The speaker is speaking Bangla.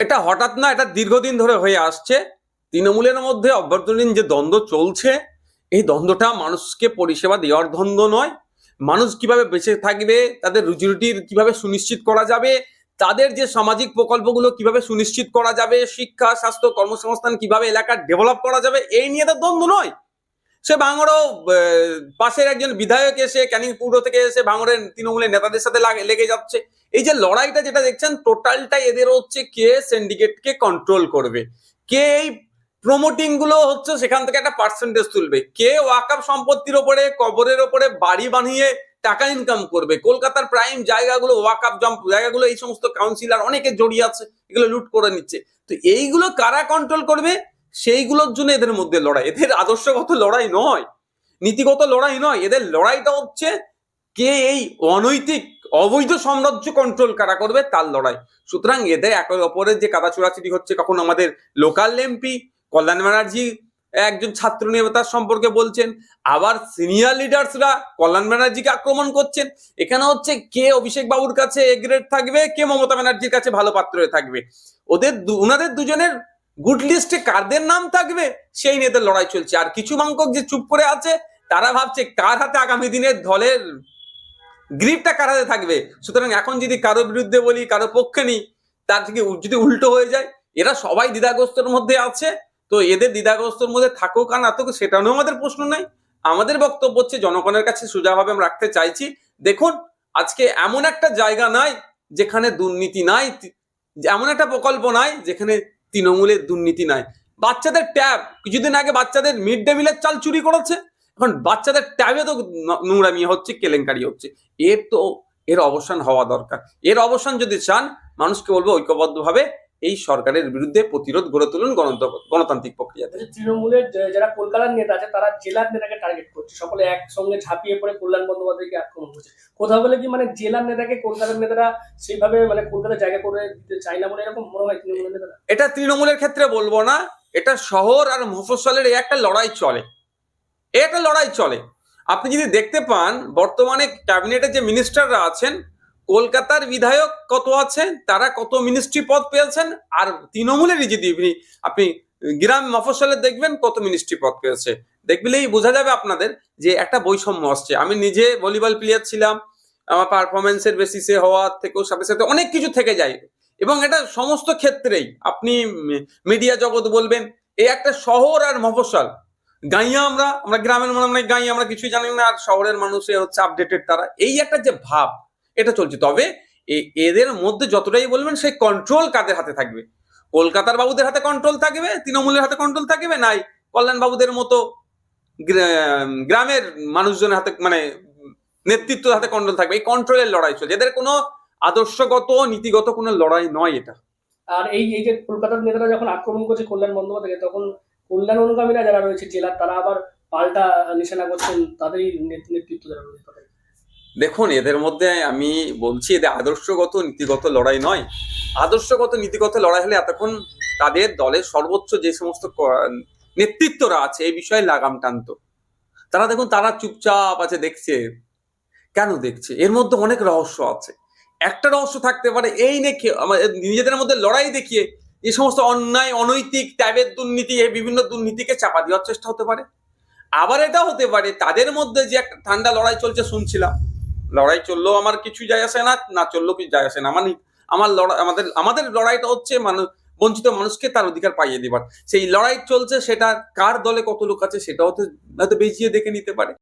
এটা হঠাৎ না এটা দীর্ঘদিন ধরে হয়ে আসছে। তৃণমূলের মধ্যে অভ্যন্তরীণ যে দ্বন্দ্ব চলছে, এই দ্বন্দ্বটা মানুষকে পরিষেবা দেওয়ার দ্বন্দ্ব নয়। মানুষ কীভাবে বেঁচে থাকবে, তাদের রুজি রুটির কীভাবে সুনিশ্চিত করা যাবে, তাদের যে সামাজিক প্রকল্পগুলো কীভাবে সুনিশ্চিত করা যাবে, শিক্ষা, স্বাস্থ্য, কর্মসংস্থান কীভাবে এলাকা ডেভেলপ করা যাবে, এই নিয়ে তো দ্বন্দ্ব নয়। সে ভাঙড়ও পাশের একজন বিধায়ক এসে ক্যানিং পৌর থেকে এসে ভাঙড়ের তৃণমূলের নেতাদের সাথে লেগে যাচ্ছে। এই যে লড়াইটা যেটা দেখছেন টোটালটাই এদের হচ্ছে কে সিন্ডিকেটকে কন্ট্রোল করবে। কে এই প্রমোটিংগুলো হচ্ছে সেখান থেকে একটা পার্সেন্টেজ তুলবে। কে ওয়াকাপ সম্পত্তির ওপরে, কবরের ওপরে বাড়ি বানিয়ে টাকা ইনকাম করবে? কলকাতার প্রাইম জায়গাগুলো ওয়াকাপ জম্প জায়গাগুলো এই সমস্ত কাউন্সিলর অনেকে জড়িয়ে আছে, এগুলো লুট করে নিচ্ছে। তো এইগুলো কারা কন্ট্রোল করবে? সেইগুলোর জন্য এদের মধ্যে লড়াই। এদের আদর্শগত লড়াই নয়, নীতিগত লড়াই নয়, এদের লড়াইটা হচ্ছে কে এই অনৈতিক, অবৈধ সাম্রাজ্য কন্ট্রোল কারা করবে তার লড়াই। সুতরাং এদের একে অপরের যে কাদা চোরাচুরি হচ্ছে, কখন আমাদের লোকাল এমপি কল্যাণ ব্যানার্জি, একজন ছাত্র নেতার সম্পর্কে বলছেন, আবার সিনিয়র লিডার্সরা কল্যাণ ব্যানার্জিকে আক্রমণ করছেন। এখানে হচ্ছে কে অভিষেক বাবুর কাছে এ গ্রেড থাকবে, কে মমতা ব্যানার্জির কাছে ভালো পাত্র থাকবে। ওদের ওনাদের দুজনের গুড লিস্টে কারদের নাম থাকবে? সেই নিয়ে লড়াই চলছে। আর কিছু সংখ্যক যে চুপ করে আছে, তারা ভাবছে কার হাতে আগামী দিনের দলের গ্রিপটা কার হাতে থাকবে? সুতরাং এখন যদি কারও বিরুদ্ধে বলি, কারও পক্ষে নিই, তার থেকে যদি উল্টো হয়ে যায়, এরা সবাই দ্বিধাগ্রস্তর মধ্যে আছে। তো এদের দ্বিধাগ্রস্তর মধ্যে থাকুক আর না থাকুক, সেটা আমাদের প্রশ্ন নাই। আমাদের বক্তব্য হচ্ছে, জনগণের কাছে সোজাভাবে আমরা রাখতে চাইছি। দেখুন, আজকে এমন একটা জায়গা নাই, যেখানে দুর্নীতি নাই, এমন একটা প্রকল্প নাই, যেখানে তৃণমূলের দুর্নীতি নাই। বাচ্চাদের ট্যাব, কিছুদিন আগে বাচ্চাদের মিড ডে মিলের চাল চুরি করেছে। এখন বাচ্চাদের ট্যাবে তো নোংরামি হচ্ছে, কেলেঙ্কারি হচ্ছে। এর তো, এর অবসান হওয়া দরকার। এর অবসান যদি চান, মানুষকে বলব ঐক্যবদ্ধভাবে এই সরকারের বিরুদ্ধে প্রতিরোধ গড়ে তুলুন গণতন্ত্র- গণতান্ত্রিক প্রক্রিয়াতে। তৃণমূলের যারা কলকাতার নেতা আছে তারা জেলার নেতাকে টার্গেট করছে। সকলে একসঙ্গে ঝাঁপিয়ে পড়ে কল্যাণ বন্দ্যোপাধ্যায়কে আক্রমণ করছে। কোথাও বলে কি মানে জেলার নেতাকে কলকাতার নেতারা সেইভাবে মানে কলকাতার জায়গা করে দিতে চায় না বলে এরকম মনে হয় তৃণমূলের নেতারা? এটা তৃণমূলের ক্ষেত্রে বলব না। এটা শহর আর মফস্বলের এই একটা লড়াই চলে। এ একটা লড়াই চলে। আপনি যদি দেখতে পান বর্তমানে ক্যাবিনেটে যে মিনিস্টাররা আছেন কলকাতার বিধায়ক কত আছেন? তারা কত মিনিস্ট্রি পদ পেয়েছেন? আর তৃণমূলেরই যদি আপনি গ্রাম মফস্বলে দেখবেন কত মিনিস্ট্রি পদ পেয়েছে। দেখলেই বোঝা যাবে আপনাদের যে একটা বৈষম্য আসছে। আমি নিজে ভলিবল প্লেয়ার ছিলাম, আমার পারফরমেন্সের বেসিসে হওয়ার থেকেও সাথে সাথে অনেক কিছু থেকে যায়। এবং এটা সমস্ত ক্ষেত্রেই, আপনি মিডিয়া জগৎ বলবেন এই একটা শহর আর মফস্বল। গাইয়া আমরা আমরা গ্রামের মানুষ গাইয়া, আমরা কিছুই জানি না, আর শহরের মানুষে হচ্ছে আপডেটেড তারা। এই একটা যে ভাব এটা চলছে। তবে এদের মধ্যে যতটাই বলবেন, সেই কন্ট্রোল কাদের হাতে থাকবে? কলকাতার বাবুদের হাতে কন্ট্রোল থাকবে, তৃণমূলের হাতে কন্ট্রোল থাকবে, নাই কল্যাণ বাবুদের মতো গ্রামের মানুষজনের হাতে মানে নেতৃত্বের হাতে কন্ট্রোল থাকবে? এই কন্ট্রোলের লড়াই চলছে। এদের কোনো আদর্শগত, নীতিগত কোনো লড়াই নয় এটা। আর এই এই যে কলকাতার নেতারা যখন আক্রমণ করছে কল্যাণ বন্দ্যোপাধ্যায়কে, তখন কল্যাণ অনুগামীরা যারা রয়েছে জেলার তারা আবার পাল্টা নিশানা করছেন, তাদেরই নেত- নেতৃত্ব যারা রয়েছে। দেখুন, এদের মধ্যে আমি বলছি এদের আদর্শগত, নীতিগত লড়াই নয়। আদর্শগত, নীতিগত লড়াই হলে এতক্ষণ তাদের দলের সর্বোচ্চ যে সমস্ত নেতৃত্বরা আছে, এই বিষয়ে লাগাম টানতো। তারা দেখুন, তারা চুপচাপ আছে, দেখছে। কেন দেখছে? এর মধ্যে অনেক রহস্য আছে। একটা রহস্য থাকতে পারে, এই আমাদের নিজেদের মধ্যে লড়াই দেখিয়ে যে সমস্ত অন্যায়, অনৈতিক ট্যাবের দুর্নীতি, এই বিভিন্ন দুর্নীতিকে চাপা দেওয়ার চেষ্টা হতে পারে। আবার এটা হতে পারে, তাদের মধ্যে যে একটা ঠান্ডা লড়াই চলছে, শুনছিলাম। লড়াই চললেও আমার কিছু যায় আসে না না চললেও কিছু যায় আসে না। আমার আমার লড়াই আমাদের আমাদের লড়াইটা হচ্ছে মানুষ বঞ্চিত মানুষকে তার অধিকার পাইয়ে দেবার। সেই লড়াই চলছে, সেটা কার দলে কত লোক আছে সেটাও তো হয়তো বেজিয়ে দেখে নিতে পারে।